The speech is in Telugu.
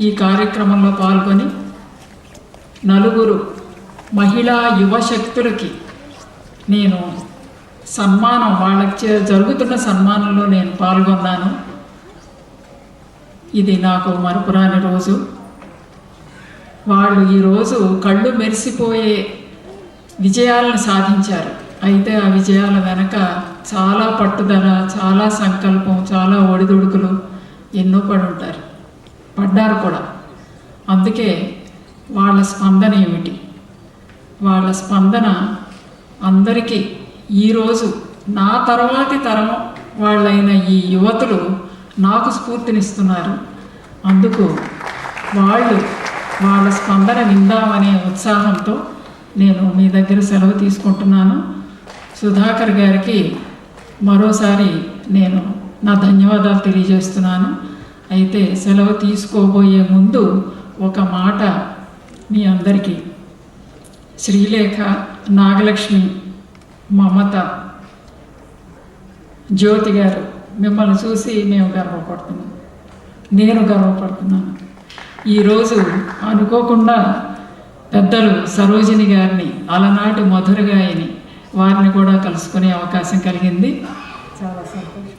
ఈ కార్యక్రమంలో పాల్గొని నలుగురు మహిళా యువ శక్తులకి నేను సన్మానం వాళ్ళకి జరుగుతున్న సన్మానంలో నేను పాల్గొన్నాను. ఇది నాకు మరపురాని రోజు. వాళ్ళు ఈరోజు కళ్ళు మెరిసిపోయే విజయాలను సాధించారు. అయితే ఆ విజయాల వెనక చాలా పట్టుదల చాలా సంకల్పం చాలా ఒడిదుడుకులు ఎన్నో పడి ఉంటారు పడ్డారు కూడా. అందుకే వాళ్ళ స్పందన ఏమిటి? వాళ్ళ స్పందన అందరికీ ఈరోజు నా తర్వాతి తరం వాళ్ళైన ఈ యువతులు నాకు స్ఫూర్తినిస్తున్నారు. అందుకు వాళ్ళు వాళ్ళ స్పందన విందామనే ఉత్సాహంతో నేను మీ దగ్గర సెలవు తీసుకుంటున్నాను. సుధాకర్ గారికి మరోసారి నేను నా ధన్యవాదాలు తెలియజేస్తున్నాను. అయితే సెలవు తీసుకోబోయే ముందు ఒక మాట మీ అందరికీ. శ్రీలేఖ నాగలక్ష్మి మమత జ్యోతి గారు మిమ్మల్ని చూసి మేము గర్వపడుతున్నాం. నేను గర్వపడుతున్నాను. ఈరోజు అనుకోకుండా పెద్దలు సరోజిని గారిని అలనాటి మధురగాయని వారిని కూడా కలుసుకునే అవకాశం కలిగింది. చాలా సంతోషం.